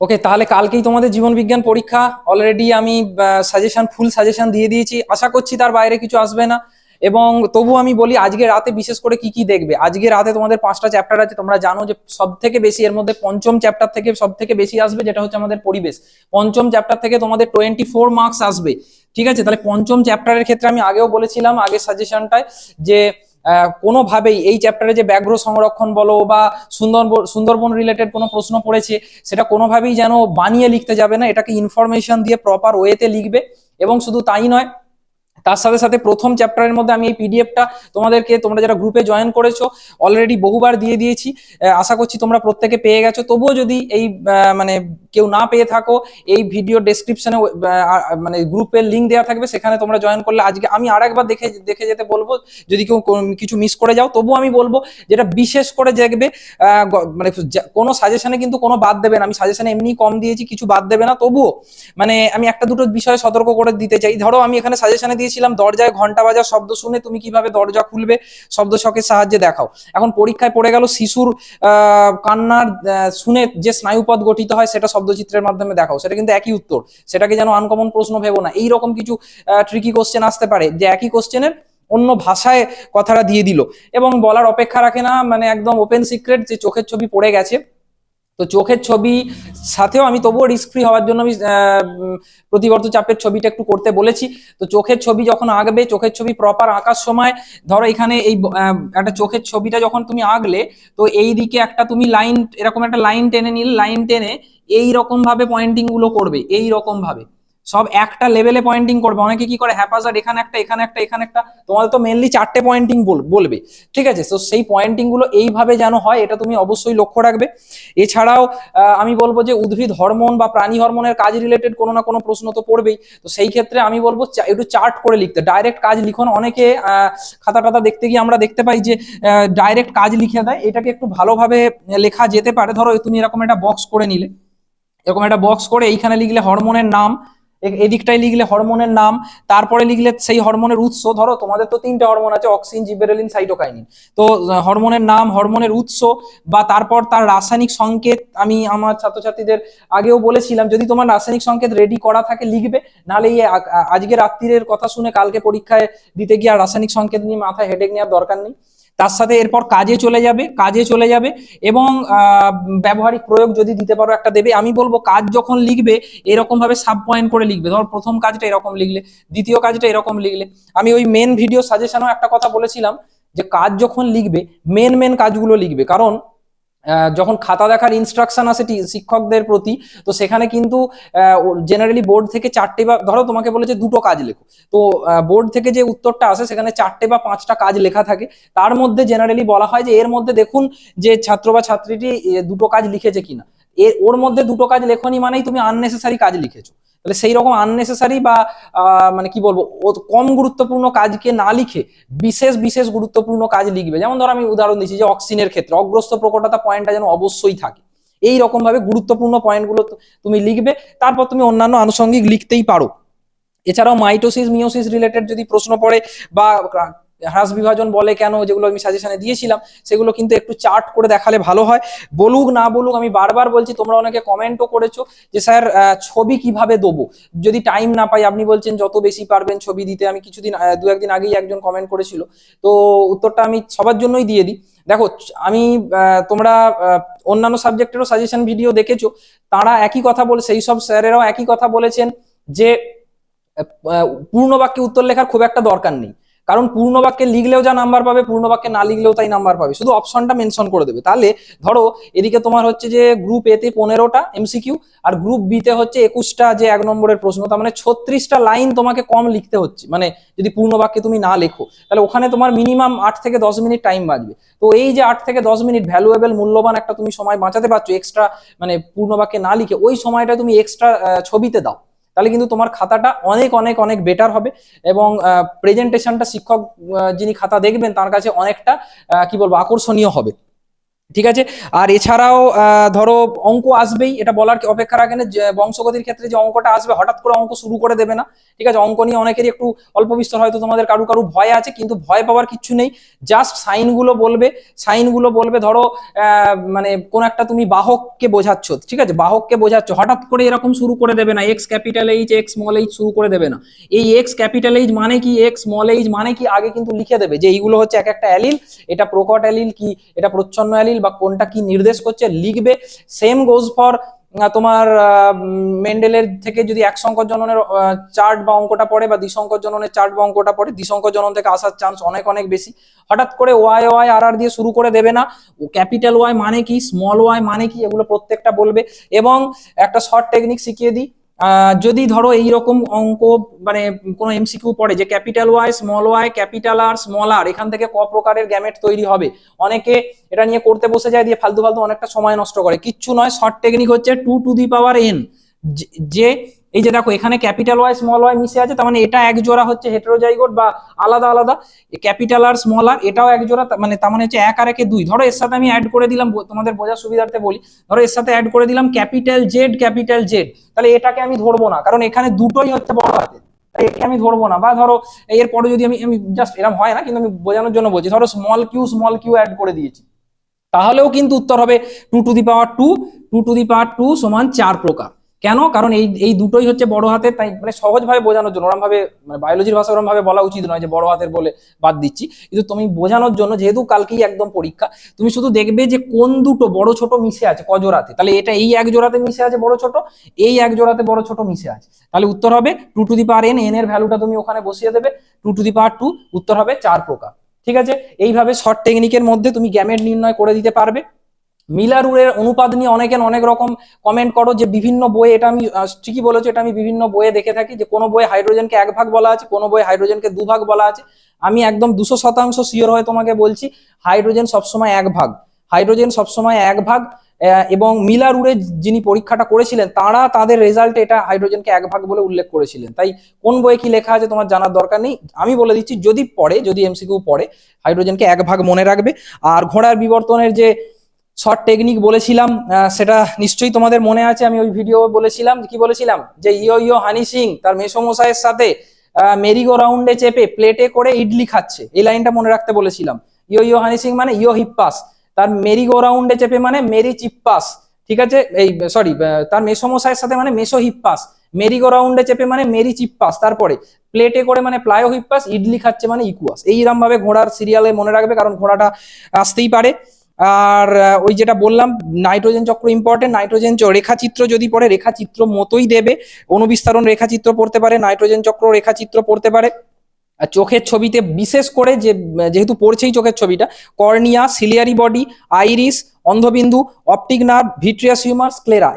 ওকে তাহলে কালকেই তোমাদের জীবন বিজ্ঞান পরীক্ষা। অলরেডি আমি সাজেশন ফুল সাজেশন দিয়ে দিয়েছি। আশা করছি তার বাইরে কিছু আসবে না। এবং তবু আমি বলি, আজকে রাতে বিশেষ করে কি কি দেখবে? আজকে রাতে তোমাদের পাঁচটা চ্যাপ্টার আছে। তোমরা জানো যে সব থেকে বেশি, এর মধ্যে পঞ্চম চ্যাপ্টার থেকে সব থেকে বেশি আসবে, যেটা হচ্ছে আমাদের পরিবেশ। পঞ্চম চ্যাপ্টার থেকে তোমাদের টোয়েন্টি ফোর মার্কস আসবে। ঠিক আছে? তাহলে পঞ্চম চ্যাপ্টারের ক্ষেত্রে আমি আগেও বলেছিলাম, আগের সাজেশনটায় যে কোনোভাবেই এই চ্যাপ্টারে যে ব্যাঘ্র সংরক্ষণ বলো বা সুন্দরবন সুন্দরবন রিলেটেড কোনো প্রশ্ন পড়েছে, সেটা কোনোভাবেই যেন বানিয়ে লিখতে যাবে না, এটাকে ইনফরমেশন দিয়ে প্রপার ওয়েতে লিখবে এবং শুধু তাই নয়, তার সাথে সাথে প্রথম চ্যাপ্টারের মধ্যে আমি এই পিডিএফটা তোমাদেরকে, তোমরা যারা গ্রুপে জয়েন করেছ অলরেডি বহুবার দিয়ে দিয়েছি। আশা করছি তোমরা প্রত্যেকে পেয়ে গেছো। তবুও যদি এই মানে কেউ না পেয়ে থাকো, এই ভিডিও ডেসক্রিপশনে মানে গ্রুপের লিঙ্ক দেওয়া থাকবে, সেখানে তোমরা জয়েন করলে। আজকে আমি আর একবার দেখে দেখে যেতে বলব, যদি কেউ কিছু মিস করে যাও, তবুও আমি বলব যেটা বিশেষ করে দেখবে মানে কোনো সাজেশনে কিন্তু কোনো বাদ দেবে না। আমি সাজেশনে এমনি কম দিয়েছি, কিছু বাদ দেবে না। তবুও মানে আমি একটা দুটো বিষয়ে সতর্ক করে দিতে চাই। ধরো আমি এখানে সাজেশনে দিয়েছিলাম, দরজায় ঘণ্টা বাজার শব্দ শুনে তুমি কীভাবে দরজা খুলবে, শব্দ শখের সাহায্যে দেখাও। এখন পরীক্ষায় পড়ে গেল শিশুর কান্নার শুনে যে স্নায়ুপথ গঠিত হয়, সেটা শব্দচিত্রের মাধ্যমে দেখাও, সেটা কিন্তু একই উত্তর। সেটাকে যেন আনকমন প্রশ্ন ভেবো না। এইরকম কিছু ট্রিকি কোশ্চেন আসতে পারে যে একই কোশ্চেনের অন্য ভাষায় কথাটা দিয়ে দিল। এবং বলার অপেক্ষা রাখে না মানে একদম ওপেন সিক্রেট যে চোখের ছবি পড়ে গেছে তো চোখের ছবি সাথেও আমি তবুও রিস্ক ফ্রি হওয়ার জন্য আমি প্রতিবর্ত চাপের ছবিটা একটু করতে বলেছি। তো চোখের ছবি যখন আঁকবে, চোখের ছবি প্রপার আঁকার সময়, ধরো এখানে এই একটা চোখের ছবিটা যখন তুমি আঁকলে, তো এই দিকে একটা তুমি লাইন এরকম একটা লাইন টেনে নিলে লাইন টেনে এই রকম ভাবে পয়েন্টিংগুলো করবে, এই রকম ভাবে। সব একটা লেভেলে পয়েন্টিং করবে। অনেকে কি করে? হ্যাপাজার এখানে একটা এখানে একটা এখানে একটা। তোমার তো মেনলি চারটে পয়েন্টিং বলবে। ঠিক আছে? তো সেই পয়েন্টিংগুলো এইভাবে যেন হয়, এটা তুমি অবশ্যই লক্ষ্য রাখবে। এছাড়াও আমি বলব যে উদ্ভিদ হরমোন বা প্রাণী হরমোনের কাজ রিলেটেড কোনো না কোনো প্রশ্ন তো পড়বেই। তো সেই ক্ষেত্রে আমি বলব একটু চার্ট করে লিখতে। ডাইরেক্ট কাজ লিখুন। অনেকে খাতা টাতা দেখতে গিয়ে আমরা দেখতে পাই যে ডাইরেক্ট কাজ লিখে দেয়। এটাকে একটু ভালোভাবে লেখা যেতে পারে। ধরো, তুমি এরকম একটা বক্স করে নিলে। এরকম একটা বক্স করে এইখানে লিখলে হরমোনের নাম এদিকটায় লিখলে হরমোনের নাম, তারপরে লিখলে সেই হরমোনের উৎস। ধরো, তোমাদের তো তিনটে হরমোন আছে অক্সিন জিবেরেলিন সাইটোকাইনিন তো হরমোনের নাম হরমোনের উৎস বা তারপর তার রাসায়নিক সংকেত, আমি আমার ছাত্রছাত্রীদের আগেও বলেছিলাম, যদি তোমার রাসায়নিক সংকেত রেডি করা থাকে, লিখবে। নাহলে এই আজকে রাত্রির কথা শুনে কালকে পরীক্ষায় দিতে গিয়ে আর রাসায়নিক সংকেত নিয়ে মাথায় হেডেক নেওয়ার দরকার নেই। তার সাথে এরপর কাজে চলে যাবে, কাজে চলে যাবে এবং ব্যবহারিক প্রয়োগ যদি দিতে পারো একটা দেবে। আমি বলব কাজ যখন লিখবে এরকমভাবে সাব পয়েন্ট করে লিখবে। ধর প্রথম কাজটা এরকম লিখলে, দ্বিতীয় কাজটা এরকম লিখলে। আমি ওই মেন ভিডিও সাজেশনও একটা কথা বলেছিলাম যে, কাজ যখন লিখবে মেন মেন কাজগুলো লিখবে। কারণ যখন খাতা দেখার ইনস্ট্রাকশন আসে শিক্ষকদের প্রতি, তো সেখানে কিন্তু জেনারেলি বোর্ড থেকে চারটে বা, ধরো তোমাকে বলেছে দুটো কাজ লেখো। তো বোর্ড থেকে যে উত্তরটা আসে, সেখানে চারটে বা পাঁচটা কাজ লেখা থাকে। তার মধ্যে জেনারেলি বলা হয় যে, এর মধ্যে দেখুন যে ছাত্র বা ছাত্রীটি দুটো কাজ লিখেছে কিনা। ওর মধ্যে দুটো কাজ লেখনি মানেই তুমি আননেসেসারি কাজ লিখেছো। তাহলে সেই রকম আননেসেসারি বা মানে কি বলব কম গুরুত্বপূর্ণ কাজকে না লিখে বিশেষ বিশেষ গুরুত্বপূর্ণ কাজ লিখবে। যেমন ধরো আমি উদাহরণ দিচ্ছি যে অক্সিনের ক্ষেত্রে অগ্রস্ত প্রকটতা পয়েন্টটা যেন অবশ্যই থাকে। এই রকম ভাবে গুরুত্বপূর্ণ পয়েন্টগুলো তুমি লিখবে, তারপর তুমি অন্যান্য আনুষঙ্গিক লিখতেই পারো। এছাড়াও মাইটোসিস মিওসিস রিলেটেড যদি প্রশ্ন পড়ে বা হ্রাস বিভাজন বলে কেন যেগুলো আমি সাজেশনে দিয়েছিলাম, সেগুলো কিন্তু একটু চার্ট করে দেখালে ভালো হয়। বলুক না বলুক, আমি বারবার বলছি, তোমরা অনেকে কমেন্টও করেছ যে, স্যার ছবি কীভাবে দেবো? যদি টাইম না পাই, আপনি বলছেন, যত বেশি পারবেন ছবি দিতে। আমি কিছুদিন দু একদিন আগেই একজন কমেন্ট করেছিল। তো উত্তরটা আমি সবার জন্যই দিয়ে দিই। দেখো, আমি তোমরা অন্যান্য সাবজেক্টেরও সাজেশন ভিডিও দেখেছ। তারা একই কথা বলে, সেই সব স্যারেরাও একই কথা বলেছেন যে পূর্ণ বাক্যে উত্তর লেখার খুব একটা দরকার নেই। কারণ পূর্ণ বাক্যে লিখলেও যা নাম্বার পাবে পূর্ণ বাক্যে না লিখলেও তাই নাম্বার পাবে। শুধু অপশনটা মেনশন করে দেবে। তাহলে ধরো, এদিকে তোমার হচ্ছে যে গ্রুপ এতে পনেরোটা এমসিকিউ আর গ্রুপ বিতে হচ্ছে একুশটা যে এক নম্বরের প্রশ্ন, তার মানে ছত্রিশটা লাইন তোমাকে কম লিখতে হচ্ছে। মানে যদি পূর্ণ বাক্যে তুমি না লেখো, তাহলে ওখানে তোমার মিনিমাম আট থেকে দশ মিনিট টাইম বাঁচবে। তো এই যে আট থেকে দশ মিনিট ভ্যালুয়েবল মূল্যবান একটা তুমি সময় বাঁচাতে পারছ এক্সট্রা মানে পূর্ণ বাক্যে না লিখে, ওই সময়টা তুমি এক্সট্রা ছবিতে দাও। তাহলে কিন্তু তোমার খাতাটা অনেক অনেক অনেক বেটার হবে এবং প্রেজেন্টেশনটা শিক্ষক যিনি খাতা দেখবেন তার কাছে অনেকটা কি বলব, আকর্ষণীয় হবে। ঠিক আছে? আর এছাড়াও ধরো, অঙ্ক আসবেই, এটা বলার কি অপেক্ষা রাখে না বংশগতির ক্ষেত্রে যে অঙ্কটা আসবে, হঠাৎ করে অঙ্ক শুরু করে দেবে না। ঠিক আছে? অঙ্ক নিয়ে অনেকেরই একটু অল্প বিস্তর হয়তো তোমাদের কারু কারু ভয় আছে, কিন্তু ভয় পাওয়ার কিচ্ছু নেই। জাস্ট সাইনগুলো বলবে। সাইনগুলো বলবে, ধরো মানে কোন একটা তুমি বাহককে বোঝাচ্ছ, ঠিক আছে? বাহককে বোঝাচ্ছ, হঠাৎ করে এরকম শুরু করে দেবে না। X capital H X small H শুরু করে দেবে না। এই এক্স ক্যাপিটাল এইচ মানে কি? এক্স স্মল এইচ মানে কি? আগে কিন্তু লিখে দেবে যে এইগুলো হচ্ছে এক একটা অ্যালিল, এটা প্রকট অ্যালিল কি? এটা প্রচ্ছন্ন অ্যালিল বা কোনটা কি নির্দেশ করছে লিখবে সেম গোজ ফর তোমার মেন্ডেলের থেকে যদি এক সংকর জননের চার্ট বা অঙ্কটা পড়ে বা দ্বিসংকর জননের চার্ট বা অঙ্কটা পড়ে দ্বিসংকর জনন থেকে আসার চান্স অনেক অনেক বেশি। হঠাৎ করে ওয়াই ওয়াই আর আর দিয়ে শুরু করে দেবে না। ক্যাপিটাল ওয়াই মানে কি? স্মল ওয়াই মানে কি? এগুলো প্রত্যেকটা বলবে। এবং একটা শর্ট টেকনিক শিখিয়ে দিই। যদি ধরো এইরকম অঙ্ক মানে কোনো এমসিকিউ পড়ে যে capital Y small Y capital R small R এখান থেকে ক প্রকারের গ্যামেট তৈরি হবে। অনেকে এটা নিয়ে করতে বসে যায়, দিয়ে ফালতু ফালতু অনেকটা সময় নষ্ট করে। কিচ্ছু নয় শর্ট টেকনিক হচ্ছে two to the power N যে এই যে দেখো, এখানে ক্যাপিটাল ওয়াই স্মল ওয়াই মিশে আছে, তার মানে এটা এক জোড়া হচ্ছে হেটেরোজাইগোট বা আলাদা আলাদা। ক্যাপিটাল আর স্মল আর এটাও এক জোড়া মানে তার মানে হচ্ছে এক আর একে দুই। ধরো এর সাথে আমি অ্যাড করে দিলাম তোমাদের বোঝার সুবিধার্থে বলি। ধরো এর সাথে অ্যাড করে দিলাম ক্যাপিটাল জেড ক্যাপিটাল জেড তাহলে এটাকে আমি ধরবো না, কারণ এখানে দুটোই হচ্ছে বড় হাতে একে আমি ধরবো না। বা ধরো, এরপরে যদি আমি আমি জাস্ট এরকম হয় না, কিন্তু আমি বোঝানোর জন্য বলছি, ধরো small Q small Q add করে দিয়েছি। তাহলেও কিন্তু উত্তর হবে two to the power two two to the power two সমান চার প্রকার। কেন? কারণ এই এই দুটোই হচ্ছে বড় হাতের, তাই মানে সহজভাবে বোঝানোর জন্য ওরম ভাবে মানে বায়োলজির ভাষা ওরম ভাবে বলা উচিত নয় যে বড় হাতের বলে বাদ দিচ্ছি। কিন্তু তুমি বোঝানোর জন্য, যেহেতু কালকেই একদম পরীক্ষা, তুমি শুধু দেখবে যে কোন দুটো বড় ছোট মিশে আছে, ক জোড়াতে। তাহলে এটা এই এক জোড়াতে মিশে আছে বড় ছোট, এই এক জোড়াতে বড় ছোট মিশে আছে। তাহলে উত্তর হবে two to the power N N এর ভ্যালুটা তুমি ওখানে বসিয়ে দেবে two to the power two উত্তর হবে চার প্রকার। ঠিক আছে? এইভাবে শর্ট টেকনিকের মধ্যে তুমি গ্যামেট নির্ণয় করে দিতে পারবে। মিলারুরের অনুপাত নিয়ে অনেকে অনেক রকম কমেন্ট করো যে বিভিন্ন বইয়ে এটা আমি ঠিকই বলেছ, এটা আমি বিভিন্ন বইয়ে দেখে থাকি যে কোনো বইয়ে হাইড্রোজেনকে এক ভাগ বলা আছে, কোনো বইয়ে হাইড্রোজেনকে দু ভাগ বলা আছে। আমি একদম দুশো শতাংশ শিওর হয়ে তোমাকে বলছি, হাইড্রোজেন সবসময় এক ভাগ। হাইড্রোজেন সবসময় এক ভাগ এবং মিলারুরে যিনি পরীক্ষাটা করেছিলেন, তারা তাদের রেজাল্টে এটা হাইড্রোজেনকে এক ভাগ বলে উল্লেখ করেছিলেন। তাই কোন বইয়ে কি লেখা আছে তোমার জানার দরকার নেই। আমি বলে দিচ্ছি, যদি পড়ে, যদি এমসিকিউ পড়ে, হাইড্রোজেনকে এক ভাগ মনে রাখবে। আর ঘোড়ার বিবর্তনের যে শর্ট টেকনিক বলেছিলাম সেটা নিশ্চয়ই তোমাদের মনে আছে, আমি ওই ভিডিও বলেছিলাম, কি বলেছিলাম? যে ইয়ো ইয়ো হানি সিং তার মেসমশাইয়ের সাথে মেরিগো রাউন্ডে চেপে প্লেটে করে ইডলি খাচ্ছে, এই লাইনটা মনে রাখতে বলেছিলাম। ইয়ো ইয়ো হানি সিং মানে ইয়ো হিপ্পাস, তার মেরিগো রাউন্ডে চেপে মানে মেরি চিপ্পাস, ঠিক আছে? এই সরি তার মেসমশাইয়ের সাথে মানে মেসো হিপ্পাস, মেরিগো রাউন্ডে চেপে মানে মেরি চিপ্পাস, তারপরে প্লেটে করে মানে প্লায়ো হিপ্পাস, ইডলি খাচ্ছে মানে ইকুয়াস এইরকম ভাবে ঘোড়ার সিরিয়ালে মনে রাখবে, কারণ ঘোড়াটা আসতেই পারে। আর ওই যেটা বললাম, নাইট্রোজেন চক্র ইম্পর্টেন্ট নাইট্রোজেন রেখাচিত্র যদি পড়ে, রেখাচিত্র মতোই দেবে, অনুবিস্তারণ রেখাচিত্র পড়তে পারে, নাইট্রোজেন চক্র রেখাচিত্র পড়তে পারে। চোখের ছবিতে বিশেষ করে যে, যেহেতু পড়ছেই চোখের ছবিটা, cornea ciliary body iris অন্ধবিন্দু optic nerve vitreous humour sclera